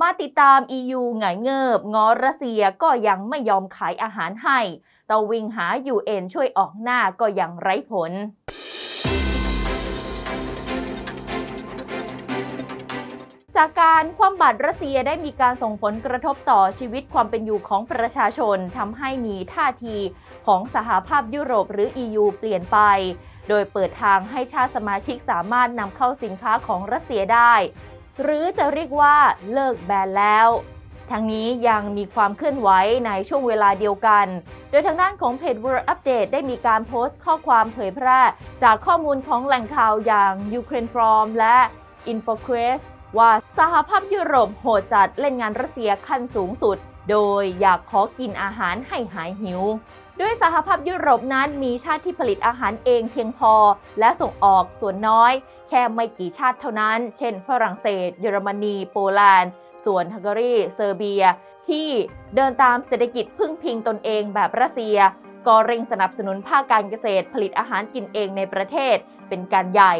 มาติดตาม EU หงายเงิบงอรัสเซียก็ยังไม่ยอมขายอาหารให้ต้องวิ่งหา UN ช่วยออกหน้าก็ยังไร้ผลจากการคว่ำบาตรรัสเซียได้มีการส่งผลกระทบต่อชีวิตความเป็นอยู่ของประชาชนทำให้มีท่าทีของสหภาพยุโรปหรือ EU เปลี่ยนไป โดยเปิดทางให้ชาติสมาชิกสามารถนำเข้าสินค้าของรัสเซียได้ หรือจะเรียกว่าเลิกแบนแล้ว ทั้งนี้ยังมีความเคลื่อนไหวในช่วงเวลาเดียวกัน โดยทางด้านของเพจ World Update ได้มีการโพสต์ข้อความเผยแพร่ จากข้อมูลของแหล่งข่าวอย่าง Ukraine From และ InfoQuest ว่าสหภาพยุโรปโหดจัดเล่นงานรัสเซียขั้นสูงสุด โดยอยากขอกินอาหารให้หายหิว ด้วยสหภาพยุโรปนั้นมีชาติที่ผลิตอาหารเองเพียงพอ และส่งออกส่วนน้อย แค่ไม่กี่ชาติเท่านั้น เช่น ฝรั่งเศส เยอรมนี โปแลนด์ ส่วนฮังการี เซอร์เบีย ที่เดินตามเศรษฐกิจพึ่งพิงตนเองแบบรัสเซียก็เร่งสนับสนุนภาคการเกษตรผลิตอาหารกินเองในประเทศเป็นการใหญ่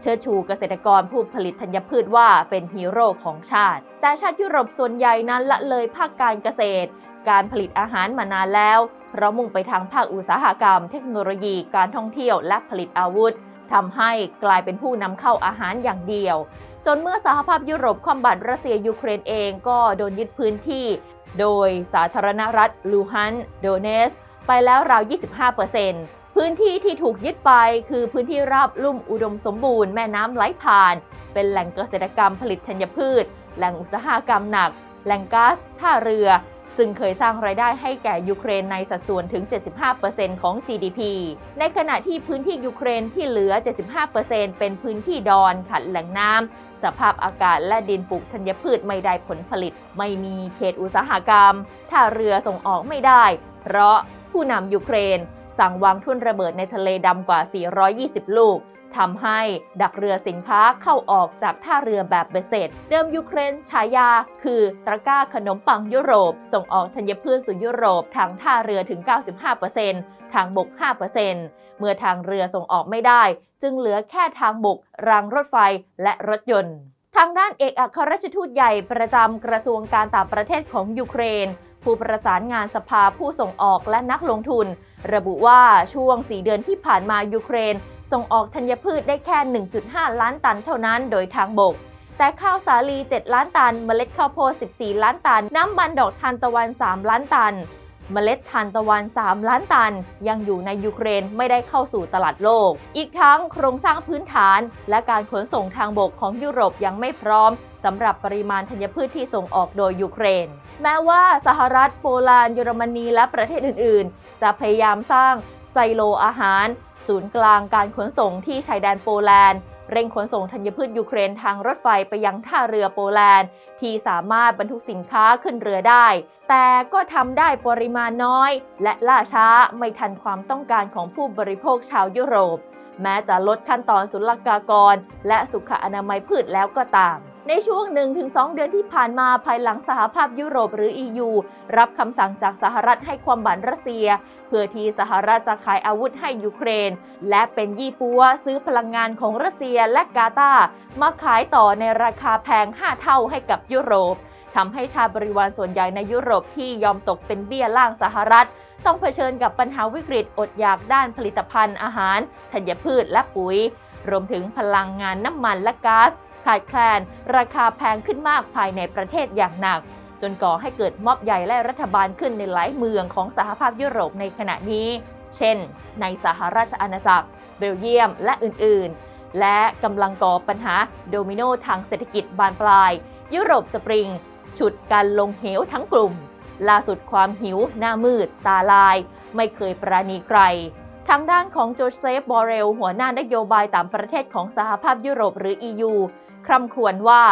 เชิดชูเกษตรกรผู้ผลิตธัญพืชว่าเป็นฮีโร่ของชาติ แต่ชาติยุโรปส่วนใหญ่นั้นละเลยภาคการเกษตร การผลิตอาหารมานานแล้ว เพราะมุ่งไปทางภาคอุตสาหกรรม เทคโนโลยี การท่องเที่ยวและผลิตอาวุธทำให้กลายเป็นผู้นำเข้าอาหารอย่างเดียว จนเมื่อสหภาพยุโรปคว่ำบาตรรัสเซียยูเครนเองก็โดนยึดพื้นที่ โดยสาธารณรัฐลูฮันโดเนส ไปแล้วราว 25% พื้นที่ที่ถูกยึดไปคือพื้นที่ราบลุ่มอุดมสมบูรณ์แม่น้ำไหลผ่าน เป็นแหล่งเกษตรกรรมผลิตธัญพืช แหล่งอุตสาหกรรมหนัก แหล่งก๊าซท่าเรือ ซึ่งเคยสร้างรายได้ให้แก่ยูเครนในสัดส่วนถึง 75%ของ GDP ในขณะที่พื้นที่ยูเครนที่เหลือ 75%เป็นพื้นที่ดอนขัดแหล่งน้ำสภาพอากาศและดินปลูกธัญพืชไม่ได้ผลผลิต ไม่มีเขตอุตสาหกรรมท่าเรือส่งออกไม่ได้ เพราะผู้นำยูเครน สั่งวางทุ่นระเบิดในทะเลดำกว่า 420 ลูกทำให้ดักเรือสินค้าเข้าออกจากท่าเรือแบบเบสเสร็จ เดิมยูเครนฉายา คือตะกร้าขนมปังยุโรป ส่งออกธัญพืชสู่ยุโรปทางท่าเรือถึง 95%ทางบก 5%เมื่อทางเรือส่งออกไม่ได้ จึงเหลือแค่ทางบก รางรถไฟและรถยนต์ ทางด้านเอกอัครราชทูตใหญ่ประจำกระทรวงการต่างประเทศของยูเครน ผู้ประสานงานสภาผู้ส่งออกและนักลงทุน ระบุว่าช่วง 4 เดือนที่ผ่านมายูเครน ส่งออกธัญพืชได้แค่ 1.5 ล้านตันเท่านั้นโดยทางบก แต่ข้าวสาลี 7 ล้านตัน เมล็ดข้าวโพด 14 ล้านตัน น้ำมันดอกทานตะวัน 3 ล้านตัน เมล็ดทานตะวัน 3 ล้านตัน ยังอยู่ในยูเครนไม่ได้เข้าสู่ตลาดโลก อีกทั้งโครงสร้างพื้นฐาน และการขนส่งทางบกของยุโรปยังไม่พร้อมสำหรับปริมาณธัญพืชที่ส่งออกโดยยูเครน แม้ว่าสหรัฐโปแลนด์เยอรมนีและประเทศอื่น ๆ จะพยายามสร้างไซโลอาหาร ศูนย์กลางการขนส่งที่ชายแดนโปแลนด์ เร่งขนส่งธัญพืชยูเครนทางรถไฟไปยังท่าเรือโปแลนด์ ที่สามารถบรรทุกสินค้าขึ้นเรือได้ แต่ก็ทำได้ปริมาณน้อย และล่าช้าไม่ทันความต้องการของผู้บริโภคชาวยุโรป แม้จะลดขั้นตอนศุลกากร และสุขอนามัยพืชแล้วก็ตาม ในช่วง 1-2 เดือนที่ผ่านมาภายหลังสหภาพยุโรปหรือ EU รับคำสั่งจากสหรัฐให้ความบันรัสเซีย เพื่อที่สหรัฐจะขายอาวุธให้ยูเครน และเป็นยี่ปัวซื้อพลังงานของรัสเซียและกาตาร์มาขายต่อในราคาแพง 5 เท่าให้กับยุโรปทำให้ชาบริวารส่วนใหญ่ในยุโรปที่ยอมตกเป็นเบี้ยล่างสหรัฐ ต้องเผชิญกับปัญหาวิกฤตอดอยากด้านผลิตภัณฑ์อาหาร ธัญพืชและปุ๋ย รวมถึงพลังงานน้ำมันและก๊าซ ขาดแคลน ราคาแพงขึ้นมากภายในประเทศอย่างหนัก จนก่อให้เกิดม็อบใหญ่และรัฐบาลขึ้นในหลายเมืองของสหภาพยุโรปในขณะนี้ เช่น ในสหราชอาณาจักร เบลเยียม และอื่น ๆ และกำลังก่อปัญหาโดมิโนทางเศรษฐกิจบานปลาย ยุโรปสปริง ฉุดการลงเหวทั้งกลุ่ม ล่าสุดความหิว หน้ามืด ตาลาย ไม่เคยปราณีใครทางด้านของโจเซฟ บอเรล หัวหน้านโยบายต่างประเทศของสหภาพยุโรปหรือ EU คร่ำควรว่า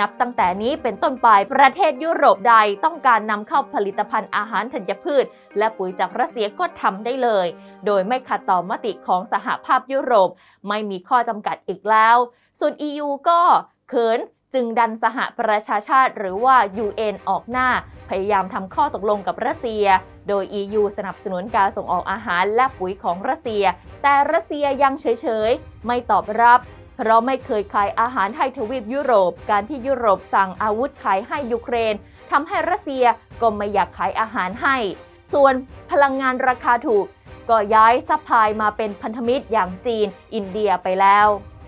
นับตั้งแต่นี้เป็นต้นไปประเทศยุโรปใดต้องการนำเข้าผลิตภัณฑ์อาหารธัญพืช และปุ๋ยจากรัสเซียก็ทำได้เลย โดยไม่ขัดต่อมติของสหภาพยุโรป ไม่มีข้อจำกัดอีกแล้ว ส่วน EU ก็เขินจึงดันสหประชาชาติหรือว่า UN ออกหน้า พยายามทำข้อตกลงกับรัสเซีย โดย EU สนับสนุนการส่งออกอาหารและปุ๋ยของรัสเซีย แต่รัสเซียยังเฉยๆ ไม่ตอบรับ เพราะไม่เคยขายอาหารให้ทวีปยุโรป การที่ยุโรปสั่งอาวุธขายให้ยูเครนทำให้รัสเซียก็ไม่อยากขายอาหารให้ ส่วนพลังงานราคาถูก ก็ย้ายซัพพลายมาเป็นพันธมิตรอย่างจีน อินเดียไปแล้ว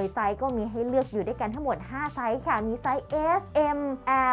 ยไซส์ก็มีให้เลือกอยู่ด้วยกันทั้งหมด 5 ไซส์ค่ะ มีไซส์ S M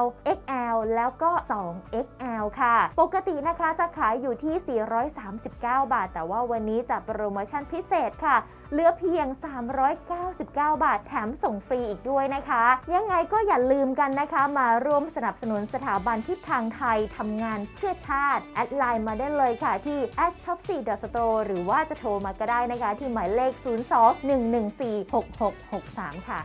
L XL แล้วก็ 2XL ค่ะ ปกตินะคะจะขายอยู่ที่ 439 บาท แต่ว่าวันนี้จะโปรโมชั่นพิเศษค่ะ เหลือเพียง 399 บาท แถมส่งฟรีอีกด้วยนะคะ ยังไงก็อย่าลืมกันนะคะ มาร่วมสนับสนุนสถาบันทิศทางไทยทำงานเพื่อชาติ แอดไลน์มาได้เลยค่ะที่ shop 4 store หรือว่าจะโทรมาก็ได้นะคะ ที่หมายเลข 0211466 6-63 ค่ะ